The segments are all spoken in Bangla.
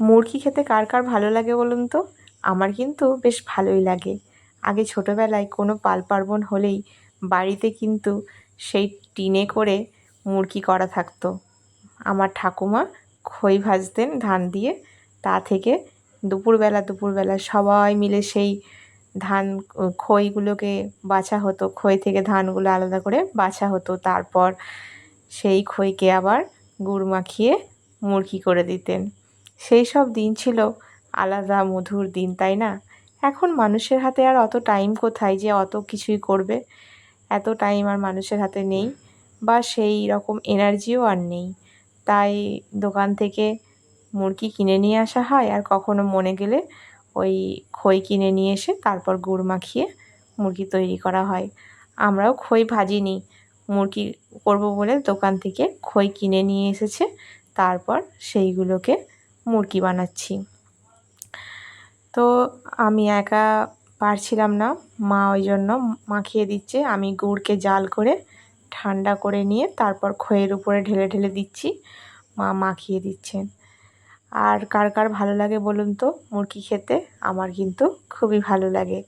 মুরগি খেতে কার কার ভালো লাগে বলুন তো? আমার কিন্তু বেশ ভালোই লাগে। আগে ছোটোবেলায় কোনো পাল পার্বণ হলেই বাড়িতে কিন্তু সেই টিনে করে মুরগি করা থাকতো। আমার ঠাকুমা খই ভাজতেন, ধান দিয়ে। তা থেকে দুপুরবেলা দুপুরবেলা সবাই মিলে সেই ধান খইগুলোকে বাছা হতো। খই থেকে ধানগুলো আলাদা করে বাছা হতো। তারপর সেই খইকে আবার গুড় মাখিয়ে মুরগি করে দিতেন। সেই সব দিন ছিল আলাদা মধুর দিন, তাই না? এখন মানুষের হাতে আর অত টাইম কোথায় যে অত কিছুই করবে? এত টাইম আর মানুষের হাতে নেই বা সেই রকম এনার্জিও আর নেই। তাই দোকান থেকে মুরগি কিনে নিয়ে আসা হয় আর কখনো মনে গেলে ওই খই কিনে নিয়ে এসে তারপর গুড় মাখিয়ে মুরগি তৈরি করা হয়। আমরাও খই ভাজিনি, মুরগি করব বলে দোকান থেকে খই কিনে নিয়ে এসেছে, তারপর সেইগুলোকে মুরগি বানাচ্ছি। তো আমি একা পারছিলাম না। মা ওই জন্য মাখিয়ে দিচ্ছে। আমি গুড়কে জাল করে ঠান্ডা করে নিয়ে তারপর খইয়ের উপরে ঢেলে ঢেলে দিচ্ছি। মা মাখিয়ে দিচ্ছেন। আর কার কার ভালো লাগে বলুন তো? মুরগি খেতে আমার কিন্তু খুবই ভালো লাগে।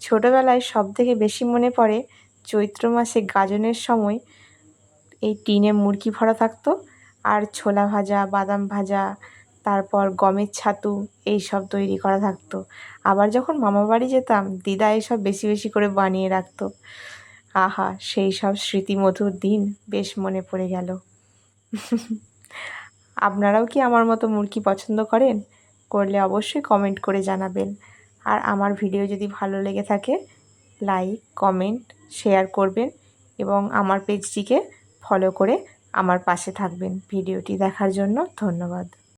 ছোটোবেলায় সব থেকে বেশি মনে পড়ে চৈত্র মাসে গাজনের সময় এই টিনে মুরগি ভরা থাকতো। আর ছোলা ভাজা, বাদাম ভাজা তারপর গমের ছাতু এই সব তৈরি করা থাকতো। আবার যখন মামাবাড়ি যেতাম, দিদা এসব বেশি বেশি করে বানিয়ে রাখতো। আহা, সেই সব স্মৃতিমধুর দিন বেশ মনে পড়ে গেল। আপনারাও কি আমার মতো মুরগি পছন্দ করেন? করলে অবশ্যই কমেন্ট করে জানাবেন। আর আমার ভিডিও যদি ভালো লেগে থাকে, লাইক, কমেন্ট, শেয়ার করবেন এবং আমার পেজটিকে ফলো করে আমার পাশে থাকবেন। ভিডিওটি দেখার জন্য ধন্যবাদ।